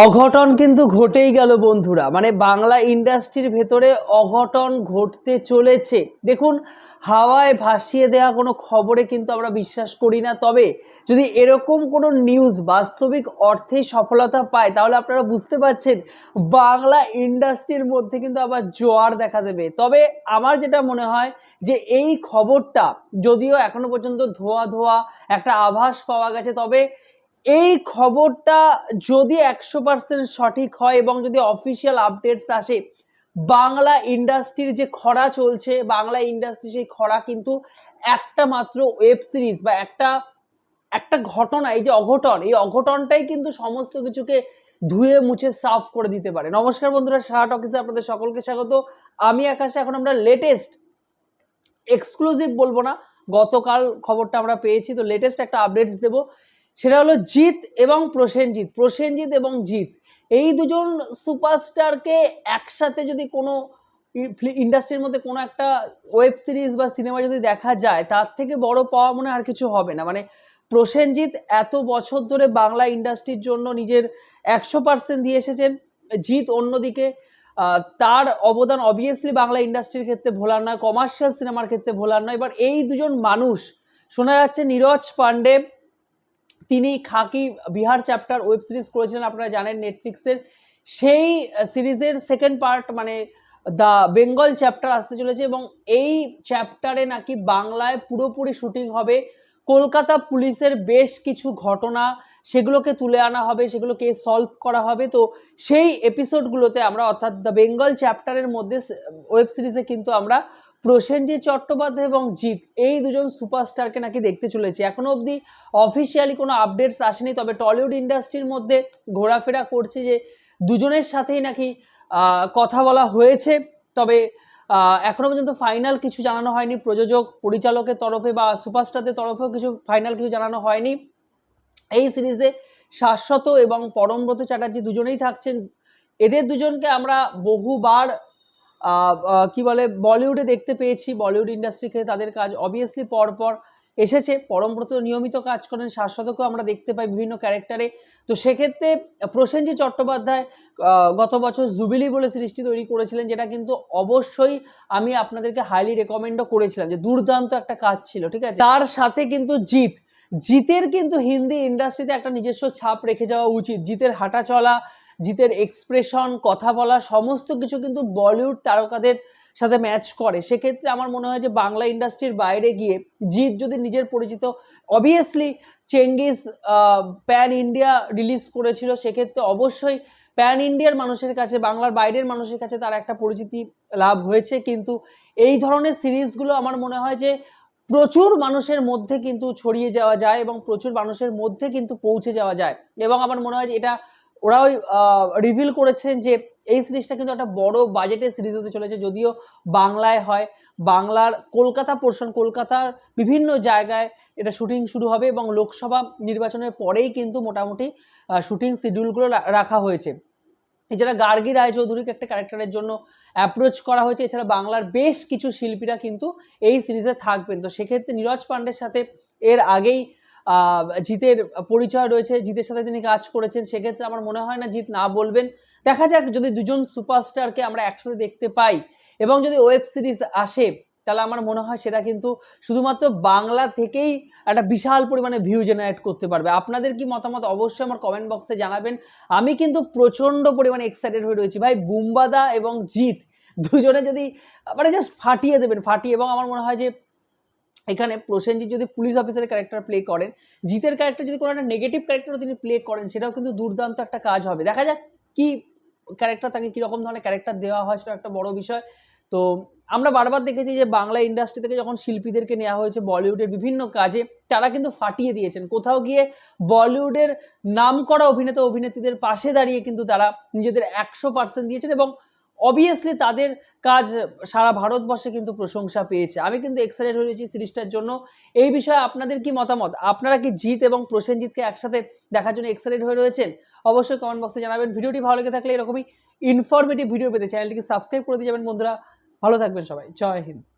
অঘটন কিন্তু ঘটেই গেল বন্ধুরা। মানে বাংলা ইন্ডাস্ট্রির ভেতরে অঘটন ঘটতে চলেছে। দেখুন, হাওয়ায় ভাসিয়ে দেওয়া কোনো খবরে কিন্তু আমরা বিশ্বাস করি না। তবে যদি এরকম কোনো নিউজ বাস্তবিক অর্থেই সফলতা পায়, তাহলে আপনারা বুঝতে পারছেন, বাংলা ইন্ডাস্ট্রির মধ্যে কিন্তু আবার জোয়ার দেখা দেবে। তবে আমার যেটা মনে হয় যে, এই খবরটা যদিও এখনও পর্যন্ত ধোয়া ধোয়া একটা আভাস পাওয়া গেছে, তবে এই খবরটা যদি একশো পার্সেন্ট সঠিক হয় এবং যদি অফিসিয়াল আপডেটস আসে, বাংলা ইন্ডাস্ট্রির যে খরা চলছে, বাংলা ইন্ডাস্ট্রি সেই খরা কিন্তু একটা মাত্র ওয়েব সিরিজ বা একটা একটা ঘটনা, এই যে অঘটন, এই অঘটনটাই কিন্তু সমস্ত কিছুকে ধুয়ে মুছে সাফ করে দিতে পারে। নমস্কার বন্ধুরা শার্ট অফিসে আপনাদের সকলকে স্বাগত। আমি আকাশে, এখন আমরা লেটেস্ট এক্সক্লুসিভ বলব না, গতকাল খবরটা আমরা পেয়েছি, তো লেটেস্ট একটা আপডেটস দেবো। সেটা হলো জিৎ এবং প্রসেনজিৎ প্রসেনজিৎ এবং জিৎ। এই দুজন সুপারস্টারকে একসাথে যদি কোনো ইন্ডাস্ট্রির মধ্যে কোনো একটা ওয়েব সিরিজ বা সিনেমা যদি দেখা যায়, তার থেকে বড় পাওয়া মনে আর কিছু হবে না। মানে প্রসেনজিৎ এত বছর ধরে বাংলা ইন্ডাস্ট্রির জন্য নিজের একশো পার্সেন্ট দিয়ে এসেছেন, জিৎ অন্যদিকে তার অবদান অবভিয়াসলি বাংলা ইন্ডাস্ট্রির ক্ষেত্রে ভোলার নয় কমার্শিয়াল সিনেমার ক্ষেত্রে ভোলার নয়, এবার এই দুজন মানুষ, শোনা যাচ্ছে নীরজ পান্ডে তিনি Khakee Bihar chapter web series করেছিলেন, আপনারা জানেন নেটফ্লিক্সের সেই সিরিজের সেকেন্ড পার্ট মানে দ্য বেঙ্গল চ্যাপ্টার আসতে চলেছে এবং এই চ্যাপ্টারে নাকি বাংলায় পুরোপুরি শুটিং হবে। কলকাতা পুলিশের বেশ কিছু ঘটনা, সেগুলোকে তুলে আনা হবে সেগুলোকে সলভ করা হবে। তো সেই এপিসোডগুলোতে আমরা, অর্থাৎ দ্য বেঙ্গল চ্যাপ্টারের মধ্যে ওয়েব সিরিজে কিন্তু আমরা প্রসেনজিৎ চট্টোপাধ্যায় এবং জিৎ এই দুজন সুপারস্টারকে নাকি দেখতে চলেছে। এখনও অবধি অফিসিয়ালি কোনো আপডেটস আসেনি তবে টলিউড ইন্ডাস্ট্রির মধ্যে ঘোরাফেরা করছে যে দুজনের সাথেই নাকি কথা বলা হয়েছে। তবে আহ, এখনও পর্যন্ত ফাইনাল কিছু জানানো হয়নি। প্রযোজক পরিচালকের তরফে বা সুপারস্টারদের তরফেও কিছু ফাইনাল কিছু জানানো হয়নি। এই সিরিজে শাশ্বত এবং পরমব্রত চ্যাটার্জি দুজনেই থাকছেন। এদের দুজনকে আমরা বহুবার কি বলে বলিউডে দেখতে পেয়েছি বলিউড ইন্ডাস্ট্রিকে তাদের কাজ অবভিয়াসলি পরপর এসেছে। পরমব্রত নিয়মিত কাজ করেন, শাশ্বতকেও আমরা দেখতে পাই বিভিন্ন ক্যারেক্টারে তো সেক্ষেত্রে প্রসেনজিৎ চট্টোপাধ্যায় গত বছর জুবিলি বলে সিরিজটি তৈরি করেছিলেন, যেটা কিন্তু অবশ্যই আমি আপনাদেরকে হাইলি রেকমেন্ডও করেছিলাম যে দুর্দান্ত একটা কাজ ছিল, ঠিক আছে? তার সাথে কিন্তু জিৎ। জিতের কিন্তু হিন্দি ইন্ডাস্ট্রিতে একটা নিজস্ব ছাপ রেখে যাওয়া উচিত। জিতের হাঁটা চলা জিতের এক্সপ্রেশন কথা বলা, সমস্ত কিছু কিন্তু বলিউড তারকাদের সাথে ম্যাচ করে। সেক্ষেত্রে আমার মনে হয় যে বাংলা ইন্ডাস্ট্রির বাইরে গিয়ে জিৎ যদি নিজের পরিচিত obviously Chengiz pan India release করেছিল, সেক্ষেত্রে অবশ্যই প্যান ইন্ডিয়ার মানুষের কাছে, বাংলার বাইরের মানুষের কাছে তার একটা পরিচিতি লাভ হয়েছে। কিন্তু এই ধরনের সিরিজগুলো আমার মনে হয় যে প্রচুর মানুষের মধ্যে কিন্তু ছড়িয়ে যাওয়া যায় এবং প্রচুর মানুষের মধ্যে কিন্তু পৌঁছে যাওয়া যায়। এবং আমার মনে হয় যে এটা ওরাও রিভিল করেছেন যে এই সিরিজটা কিন্তু একটা বড় বাজেটের সিরিজ হতে চলেছে, যদিও বাংলায় হয়। বাংলার কলকাতা পোর্শন কলকাতার বিভিন্ন জায়গায় এটা শুটিং শুরু হবে এবং লোকসভা নির্বাচনের পরেই কিন্তু মোটামুটি শুটিং শিডিউলগুলো রাখা হয়েছে। এছাড়া গার্গী রায়চৌধুরীকে একটা ক্যারেক্টারের জন্য অ্যাপ্রোচ করা হয়েছে। এছাড়া বাংলার বেশ কিছু শিল্পীরা কিন্তু এই সিরিজে থাকবেন। তো সেক্ষেত্রে নীরজ পান্ডের সাথে এর আগেই জিতের পরিচয় রয়েছে, জিতের সাথে তিনি কাজ করেছেন, সেক্ষেত্রে আমার মনে হয় না জিত না বলবেন। দেখা যাক, যদি দুজন সুপারস্টারকে আমরা একসাথে দেখতে পাই এবং যদি ওয়েব সিরিজ আসে, তাহলে আমার মনে হয় সেটা কিন্তু শুধুমাত্র বাংলা থেকেই একটা বিশাল পরিমাণে ভিউ জেনারেট করতে পারবে। আপনাদের কি মতামত অবশ্যই আমার কমেন্ট বক্সে জানাবেন। আমি কিন্তু প্রচণ্ড পরিমাণে এক্সাইটেড হয়ে রয়েছি। ভাই, বুম্বাদা এবং জিৎ দুজনে যদি মানে জাস্ট ফাটিয়ে দেবেন, ফাটিয়ে এবং আমার মনে হয় যে এখানে প্রসেনজিৎ যদি পুলিশ অফিসারের ক্যারেক্টার প্লে করেন, জিতের ক্যারেক্টার যদি কোনো একটা নেগেটিভ ক্যারেক্টারও তিনি প্লে করেন, সেটাও কিন্তু দুর্দান্ত একটা কাজ হবে। দেখা যাক কি ক্যারেক্টার তাকে কীরকম ধরনের ক্যারেক্টার দেওয়া হয় সেটা একটা বড় বিষয়। তো আমরা বারবার দেখেছি যে বাংলা ইন্ডাস্ট্রি থেকে যখন শিল্পীদেরকে নেওয়া হয়েছে, বলিউডের বিভিন্ন কাজে, তারা কিন্তু ফাটিয়ে দিয়েছেন। কোথাও গিয়ে বলিউডের নামকরা অভিনেতা, অভিনেত্রীদের পাশে দাঁড়িয়ে কিন্তু তারা নিজেদের একশো পার্সেন্ট দিয়েছেন এবং অবভিয়াসলি তাদের কাজ সারা ভারতবর্ষে কিন্তু প্রশংসা পেয়েছে। আমি কিন্তু এক্সাইটেড হয়ে রয়েছি সিরিজটার জন্য। এই বিষয়ে আপনাদের কি মতামত? আপনারা কি জিত এবং প্রসেনজিৎকে একসাথে দেখার জন্য এক্সাইটেড হয়ে রয়েছেন? অবশ্যই কমেন্ট বক্সে জানাবেন। ভিডিওটি ভালো লেগে থাকলে এরকমই ইনফরমেটিভ ভিডিও পেতে চ্যানেলটিকে সাবস্ক্রাইব করে দিয়ে যাবেন বন্ধুরা। ভালো থাকবেন সবাই। জয় হিন্দ।